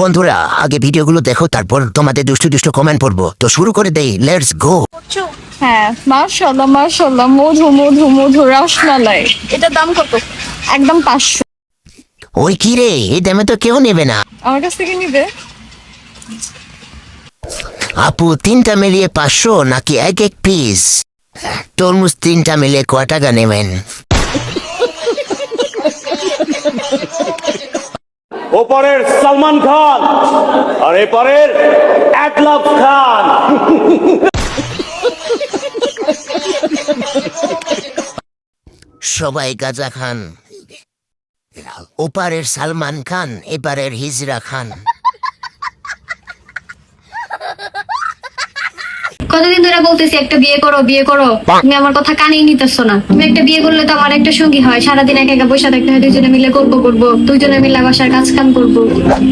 বন্ধুরা আগে ভিডিওগুলো দেখো তারপর তোমাদের দুষ্টু দুষ্টু কমেন্ট পড়ব। তো শুরু করে দেই লেটস গো হ্যাঁ মার্শাল্লাহ মার্শাল্লাহ মধু মধু মধু রসমালাই। এটার দাম কত? একদম পাঁচশো। ওই কি রে এই দামে তো কেউ নেবে না। আমার কাছ থেকে নিবে? আপু তিনটা মিলিয়ে পাঁচশো নাকি এক এক পিস তরমুজ তিনটা মিলিয়ে ক টাকা নেবেন? ওপরের সালমান খান আর এপারের অ্যাটলাফ খান। সবাই গাজা খান। ওপারের সালমান খান, এপারের হিজরা খান। কতদিন ধরে বলতেছি একটা বিয়ে করো বিয়ে করো। তুমি আমার কথা কানেই নিতেছো না। তুমি একটা বিয়ে করলে তো আমার একটা সঙ্গী হয়। সারাদিন একা একা বসে থাকতে হয় দুইজনে মিলে গল্প করব। দুইজনে মিলে বাসার কাজ কাম করব।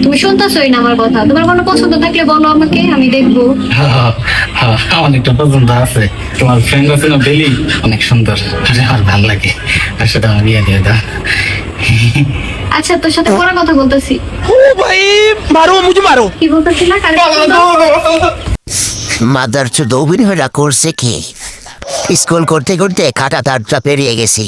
তুমি শুনতেছোই না আমার কথা। তোমার কোনো পছন্দ থাকলে বলো আমাকে আমি দেখব। হ্যাঁ, অনেকটা পছন্দ আছে। তোমার ফ্রেন্ড আছে না বেলি? অনেক সুন্দর। আরে আমার ভালো লাগে। আর সাথে আমার বিয়ে দিয়ে দাও। আচ্ছা তোর সাথে পরে কথা বলতেছি। ও ভাই মারো মারো। কি বলতেছিলা? মাদার চোদ অভিনয়টা করছে কি? স্কুল করতে করতে খাটা তারটা পেরিয়ে গেছি।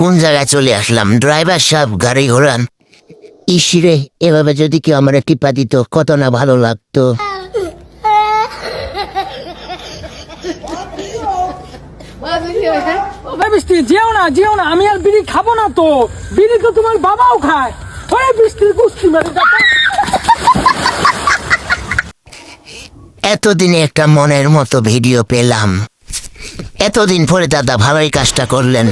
কোন জায়গায় চলে আসলাম? ড্রাইভার সাহেব গাড়ি ঘোরান। ইসিরে এভাবে যদি কেউ আমার টিপা দিত, কত না ভালো লাগতো ভাই বৃষ্টি আমি আর বিড়ি খাব না তো। বিড়ি তো তোমার বাবাও খায়। ওই বৃষ্টির কুস্তি মেরে এতদিনে একটা মনের মতো ভিডিও পেলাম। এতদিন পরে দাদা ভালোই কাজটা করলেন।